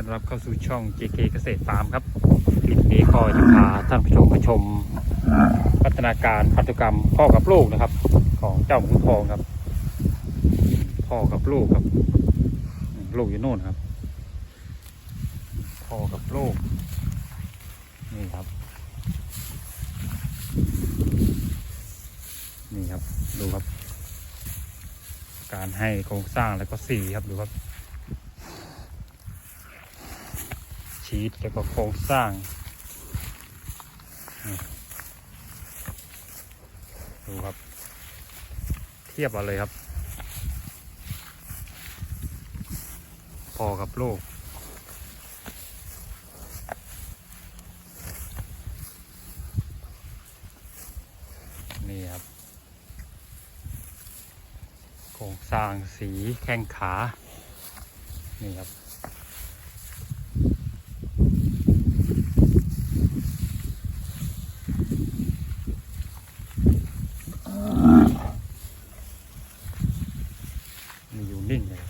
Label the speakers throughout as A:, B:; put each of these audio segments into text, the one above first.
A: ต้อนรับเข้าสู่ช่อง JK เกษตรฟาร์มครับคลิปนี้ก็จะพาท่านผู้ชมมาชม พัฒนาการพันธุกรรมพ่อกับลูกนะครับ ของเจ้าหมูทองครับ พ่อกับลูกครับ ลูกอยู่โน่นครับ พ่อกับลูกนี่ครับ นี่ครับดูครับ การให้โครงสร้างแล้วก็สีครับดูครับ ชี สแล้วก็โครงสร้างดูครับ เทียบเอาเลยครับ พอกับโลกนี่ครับ โครงสร้างสีแข้งขา นี่ครับ นิ่งเลย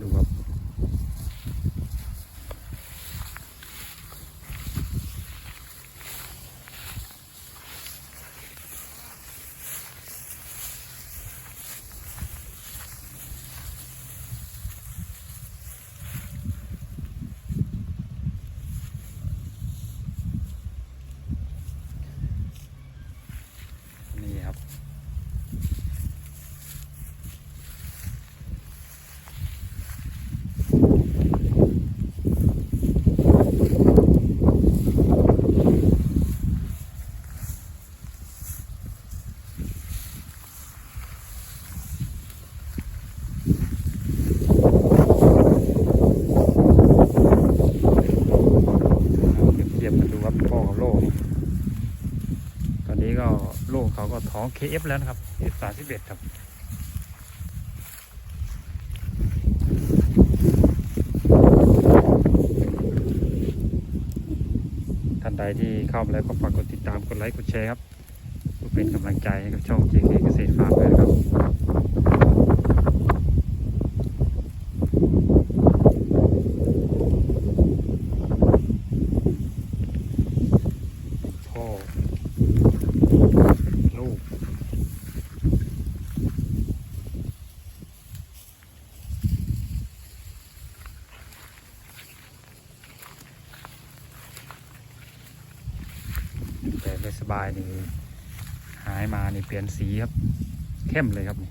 A: ดูครับ นี่ครับ เทียบกันดูครับพ่อกับโลก ตอ นี้ก็ลูกเขาก็ท้อง KF แล้วนะครับ F31 ครับท่านใดที่เข้ามาแล้วก็ฝากกดติดตามกดไลค์กดแชร์ครับเพื่อเป็นกำลังใจให้กับช่อง JK เกษตรฟาร์มด้วยนะครับ พ่อ ลูก แต่ ไม่สบายนี่หายมานี่เปลี่ยนสีครับ เข้มเลยครับนี่